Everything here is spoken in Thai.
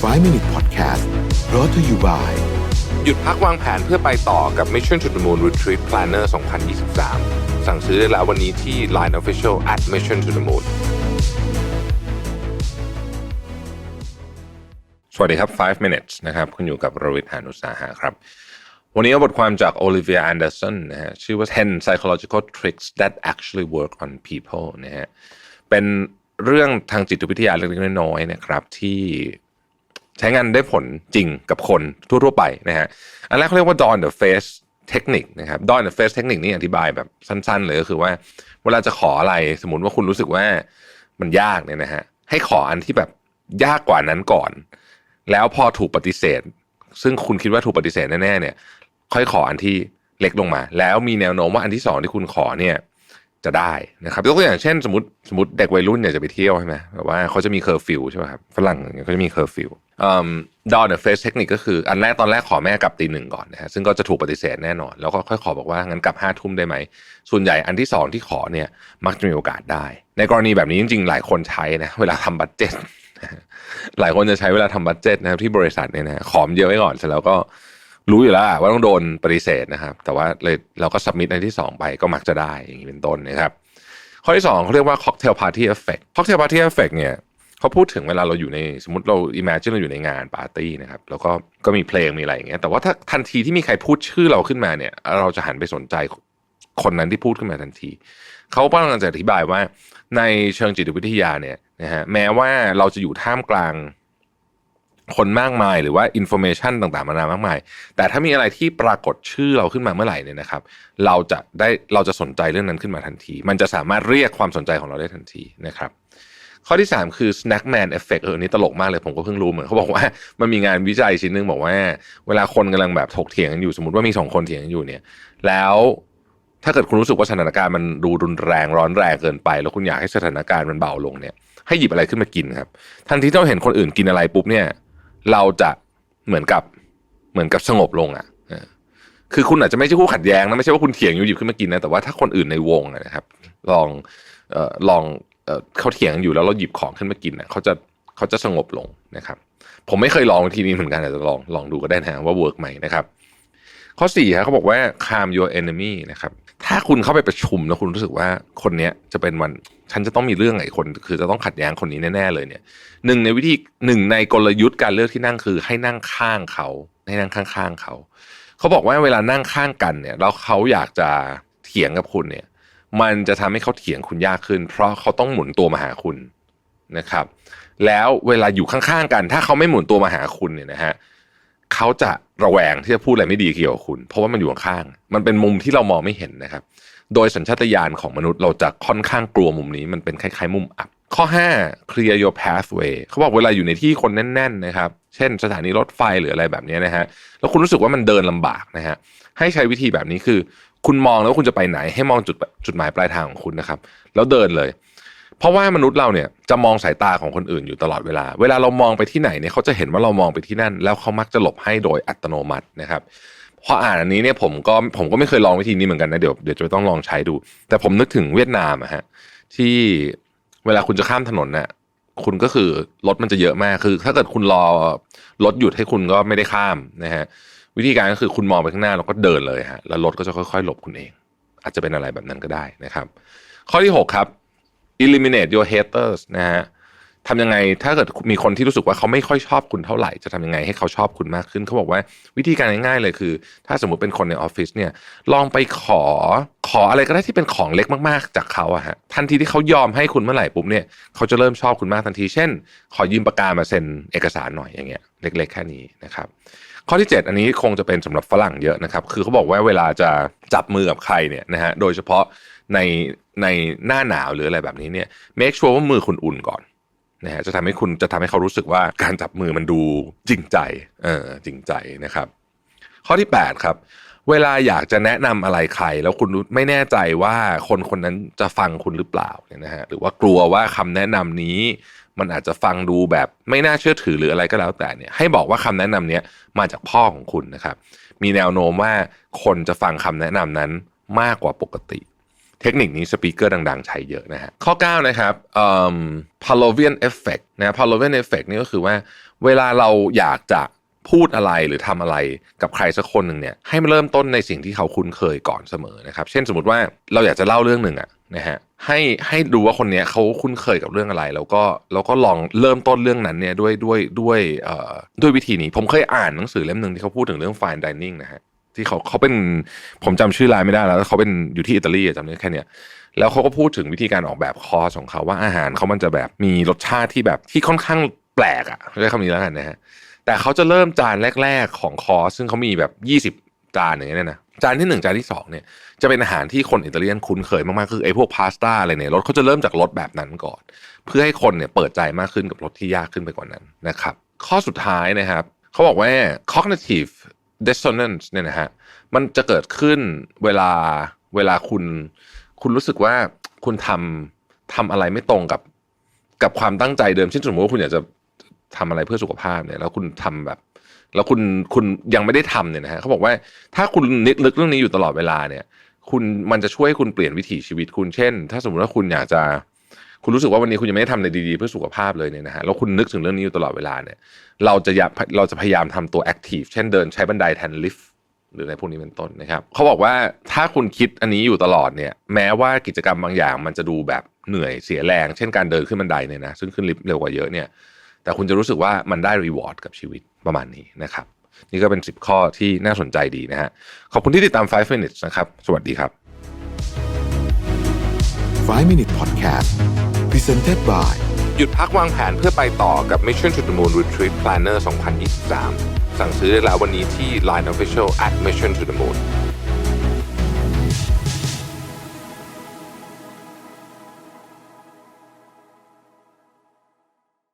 5 Minute Podcast brought to you by หยุดพักวางแผนเพื่อไปต่อกับ Mission to the Moon Retreat Planner 2023 สั่งซื้อได้แล้ววันนี้ที่ Line Official at Mission to the Moon สวัสดีครับ 5 minutes นะครับ คุณอยู่กับรวิทยานุสาหะครับ วันนี้เอาบทความจาก Olivia Anderson นะฮะชื่อว่า 10 psychological tricks that actually work on people นะฮะเป็นเรื่องทางจิตวิทยาเล็กๆน้อยๆนะครับ ที่ ใช้งานได้ผลจริงกับคนทั่วๆไปนะฮะอันแรกเขาเรียกว่า dawn the face technique นะครับ dawn the face technique นี่อธิบายแบบสั้น ๆ เลยก็คือว่า เวลาจะขออะไรสมมติว่าคุณรู้สึกว่ามันยากเนี่ยนะฮะให้ขออันที่แบบยากกว่านั้นก่อน แล้วพอถูกปฏิเสธ ซึ่งคุณคิดว่าถูกปฏิเสธแน่ๆเนี่ย ค่อยขออันที่เล็กลงมา แล้วมีแนวโน้มว่าอันที่สองที่คุณขอเนี่ย จะได้นะครับยกตัวอย่างเช่นสมมติสมมติเด็กวัยรุ่นเนี่ยจะไปเที่ยวใช่ไหมแบบว่าเขาจะมีเคอร์ฟิวใช่ไหมครับฝรั่งเนี่ยเขาจะมีเคอร์ฟิวดอนเฟสเทคนิคก็คืออันแรกตอนแรกขอแม่กลับตีหนึ่งก่อนนะฮะซึ่งก็จะถูกปฏิเสธแน่นอน แล้วก็ค่อยขอบอกว่างั้นกลับห้าทุ่มได้ไหม ส่วนใหญ่อันที่สองที่ขอเนี่ยมักจะมีโอกาสได้ ในกรณีแบบนี้จริง ๆ หลายคนใช้นะเวลาทำบัตเจ็ตหลายคนจะใช้เวลาทำบัตเจ็ตนะครับที่บริษัทเนี่ยนะขอมเยอะไว้ก่อนเสร็จแล้วก็ รู้อยู่แล้วว่าต้องโดนปฏิเสธนะครับ แต่ว่าเลยเราก็สับมิดอันที่สองไปก็มักจะได้อย่างนี้เป็นต้นนะครับข้อที่สองเขาเรียกว่า cocktail party effect cocktail party effect เนี่ยเขาพูดถึงเวลาเราอยู่ในสมมติเรา imagine เราอยู่ในงานปาร์ตี้นะครับแล้วก็ก็มีเพลงมีอะไรอย่างเงี้ยแต่ว่าถ้าทันทีที่มีใครพูดชื่อเราขึ้นมาเนี่ย เราจะหันไปสนใจคนนั้นที่พูดขึ้นมาทันทีเขากำลังจะอธิบายว่าในเชิงจิตวิทยาเนี่ยนะฮะแม้ว่าเราจะอยู่ท่ามกลาง คนมากมายหรือว่าอินโฟเมชันต่างๆมานามากมาย แต่ถ้ามีอะไรที่ปรากฏชื่อเราขึ้นมาเมื่อไหร่เนี่ยนะครับ เราจะได้เราจะสนใจเรื่องนั้นขึ้นมาทันที มันจะสามารถเรียกความสนใจของเราได้ทันทีนะครับข้อที่ 3 คือ snackman effect เออนี้ตลกมากเลยผมก็เพิ่งรู้เหมือนเขาบอกว่ามันมีงานวิจัยชิ้นหนึงบอกว่า เวลาคนกำลังแบบถกเถียงกันอยู่สมมติว่ามีสองคนเถียงกันอยู่เนี่ย แล้วถ้าเกิดคุณรู้สึกว่าสถานการณ์มันดูรุนแรงร้อนแรงเกินไป แล้วคุณอยากให้สถานการณ์มันเบาลงเนี่ยให้หยิบอะไรขึ้นมากินครับทันทีที่เราเห็นคนอื่นกินอะไรปุ๊บเนี่ย เราจะเหมือนกับเหมือนกับสงบลงอะคือคุณอาจจะไม่ใช่คู่ขัดแย้งนะไม่ใช่ว่าคุณเถียงอยู่หยิบขึ้นมากินนะแต่ว่าถ้าคนอื่นในวงนะครับ ลองออลองเออเขาเถียงอยู่แล้วเราหยิบของขึ้นมากินนะเขาจะเขาจะสงบลงนะครับ ผมไม่เคยลองวิธีนี้เหมือนกันแต่ลองลองดูก็ได้นะว่าเวิร์กไหมนะครับ ข้อสี่ครับเขาบอกว่า calm your enemy นะครับถ้าคุณเข้าไปประชุมแล้วคุณรู้สึกว่าคนเนี้ยจะเป็นวันฉันจะต้องมีเรื่องไอ้คน คือจะต้องขัดแย้งคนนี้แน่ๆเลยเนี่ยหนึ่งในวิธีหนึ่งในกลยุทธ์การเลือกที่นั่งคือ ให้นั่งข้างเขาให้นั่งข้างๆเขาเขาบอกว่าเวลานั่งข้างกันเนี่ยแล้วเขาอยากจะเถียงกับคุณเนี่ย มันจะทำให้เขาเถียงคุณยากขึ้น เพราะเขาต้องหมุนตัวมาหาคุณนะครับ แล้วเวลาอยู่ข้างๆกัน ถ้าเขาไม่หมุนตัวมาหาคุณเนี่ยนะฮะ เขาจะระแวงที่จะพูดอะไรไม่ดีเกี่ยวกับคุณ เพราะว่ามันอยู่ข้างๆมันเป็นมุมที่เรามองไม่เห็นนะครับ โดยสัญชาตญาณของมนุษย์เราจะค่อนข้างกลัวมุมนี้ มันเป็นคล้ายๆ มุมอับ ข้อ 5 clear your pathway เขาบอกเวลาอยู่ในที่คนแน่นๆนะครับ เช่น สถานีรถไฟหรืออะไรแบบนี้นะฮะแล้วคุณรู้สึกว่ามันเดินลำบากนะฮะให้ใช้วิธีแบบนี้คือ คุณมองแล้วคุณจะไปไหน ให้มองจุดจุดหมายปลายทางของคุณนะครับ แล้วเดินเลย เพราะว่ามนุษย์เราเนี่ยจะมองสายตาของคนอื่นอยู่ตลอดเวลา เวลาเรามองไปที่ไหนเนี่ยเขาจะเห็นว่าเรามองไปที่นั่น แล้วเขามักจะหลบให้โดยอัตโนมัตินะครับพออ่านอันนี้เนี่ยผมก็ผมก็ไม่เคยลองวิธีนี้เหมือนกันนะเดี๋ยวเดี๋ยวจะต้องลองใช้ดู แต่ผมนึกถึงเวียดนามอะฮะที่เวลาคุณจะข้ามถนนน่ะคุณก็คือรถมันจะเยอะมากคือ ถ้าเกิดคุณรอรถหยุดให้คุณก็ไม่ได้ข้ามนะฮะวิธีการก็คือคุณมองไปข้างหน้าแล้วก็เดินเลยฮะแล้วรถก็จะค่อยๆ หลบคุณเอง อาจจะเป็นอะไรแบบนั้นก็ได้นะครับ ข้อที่ 6 ครับ eliminate your haters นะฮะทำยังไงถ้าเกิดมีคนที่รู้สึกว่าเขาไม่ค่อยชอบคุณเท่าไหร่จะทำยังไงให้เขาชอบคุณมากขึ้นเขาบอกว่าวิธีการง่ายๆเลยคือ ถ้าสมมุติเป็นคนในออฟฟิศเนี่ยลองไปขอขออะไรก็ได้ที่เป็นของเล็กมากๆ จากเขาอะฮะทันทีที่เขายอมให้คุณเมื่อไหร่ปุ๊บเนี่ยเขาจะเริ่มชอบคุณมากทันที เช่น ขอยืมปากกามาเซ็นเอกสารหน่อยอย่างเงี้ยเล็ก ๆ แค่นี้นะครับข้อที่ 7 อันนี้คงจะเป็นสำหรับฝรั่งเยอะนะครับคือเขาบอกว่าเวลาจะจับมือกับใครเนี่ยนะฮะโดยเฉพาะใน ในหน้าหนาวหรืออะไรแบบนี้เนี่ย make sure ว่ามือคุณอุ่นก่อนนะฮะจะทำให้คุณจะทำให้เขารู้สึกว่าการจับมือมันดูจริงใจเออจริงใจนะครับ ข้อที่ 8 ครับ เวลาอยากจะแนะนำอะไรใคร แล้วคุณไม่แน่ใจว่าคนคนนั้นจะฟังคุณหรือเปล่าเนี่ยนะฮะหรือว่ากลัวว่าคำแนะนำนี้ มันอาจจะฟังดูแบบไม่น่าเชื่อถือหรืออะไรก็แล้วแต่เนี่ยให้บอกว่าคำแนะนำเนี้ยมาจากพ่อของคุณนะครับ มีแนวโน้มว่าคนจะฟังคำแนะนำนั้นมากกว่าปกติ เทคนิคนี้สปีกเกอร์ดัง ๆ ใช้เยอะนะฮะข้อ 9 นะครับเอ่อ Pavlovian effect นะ Pavlovian effect นี่ก็คือว่า เวลาเราอยากจะพูดอะไรหรือทำอะไรกับใครสักคนหนึ่งเนี่ยให้มันเริ่มต้นในสิ่งที่เขาคุ้นเคยก่อนเสมอนะครับ เช่นสมมติว่าเราอยากจะเล่าเรื่องหนึ่งอะนะฮะให้ให้ดูว่าคนเนี้ยเขาคุ้นเคยกับเรื่องอะไร แล้วก็แล้วก็ลองเริ่มต้นเรื่องนั้นเนี่ยด้วยด้วยด้วยเอ่อด้วยวิธีนี้ ผมเคยอ่านหนังสือเล่มหนึ่งที่เขาพูดถึงเรื่อง fine dining นะฮะ ที่เขาเขาเป็นผมจำชื่อรายไม่ได้แล้วเขาเป็นอยู่ที่อิตาลีจำได้แค่เนี้ยแล้วเขาก็พูดถึงวิธีการออกแบบคอร์สของเขาว่าอาหารเขามันจะแบบมีรสชาติที่แบบที่ค่อนข้างแปลกอะ่ะใช้คำนี้แล้วกันนะฮะแต่เขาจะเริ่มจานแรก ๆ ของคอร์สซึ่งเขามีแบบ 20 จานอย่างเงี้ยนะจานที่หนึ่งจานที่สองเนี่ย จะเป็นอาหารที่คนอิตาเลียนคุ้นเคยมากๆคือไอ้พวกพาสต้าอะไรเนี่ยรสเขาจะเริ่มจากรสแบบนั้นก่อน เพื่อให้คนเนี่ยเปิดใจมากขึ้นกับรสที่ยากขึ้นไปกว่านั้นนะครับข้อสุดท้ายนะครับเขาบอกว่า cognitive dissonance เนี่ยนะฮะมันจะเกิดขึ้นเวลาเวลาคุณ คุณรู้สึกว่าคุณทำทำอะไรไม่ตรงกับ กับความตั้งใจเดิมเช่นสมมติว่าคุณอยากจะทำอะไรเพื่อสุขภาพเนี่ย แล้วคุณทำแบบ แล้วคุณคุณยังไม่ได้ทำเนี่ยนะฮะเขาบอกว่าถ้าคุณนึกนึกเรื่องนี้อยู่ตลอดเวลาเนี่ย คุณมันจะช่วยให้คุณเปลี่ยนวิถีชีวิตคุณเช่น ถ้าสมมติว่าคุณอยากจะ คุณรู้สึกว่าวันนี้คุณยังไม่ได้ทำอะไรดีๆ เพื่อสุขภาพเลยเนี่ยนะฮะแล้วคุณนึกถึงเรื่องนี้อยู่ตลอดเวลาเนี่ยเราจะอยากเราจะพยายามทำตัวแอคทีฟเช่นเดินใช้บันไดแทนลิฟต์หรืออะไรพวกนี้เป็นต้นนะครับเขาบอกว่าถ้าคุณคิดอันนี้อยู่ตลอดเนี่ยแม้ว่ากิจกรรมบางอย่างมันจะดูแบบเหนื่อยเสียแรง เช่นการเดินขึ้นบันไดเนี่ยนะซึ่งขึ้นลิฟต์เร็วกว่าเยอะเนี่ยแต่คุณจะรู้สึกว่ามันได้รีวอร์ดกับชีวิตประมาณนี้นะครับนี่ก็เป็น 10 ข้อที่น่าสนใจดีนะฮะขอบคุณที่ติดตาม 5 minutes นะครับ สวัสดีครับ 5 Minute Podcast Presented by หยุดพักวางแผนเพื่อไปต่อกับ Mission to the Moon Retreat Planner 2023 สั่งซื้อได้แล้ววันนี้ที่ Line Official at Mission to the Moon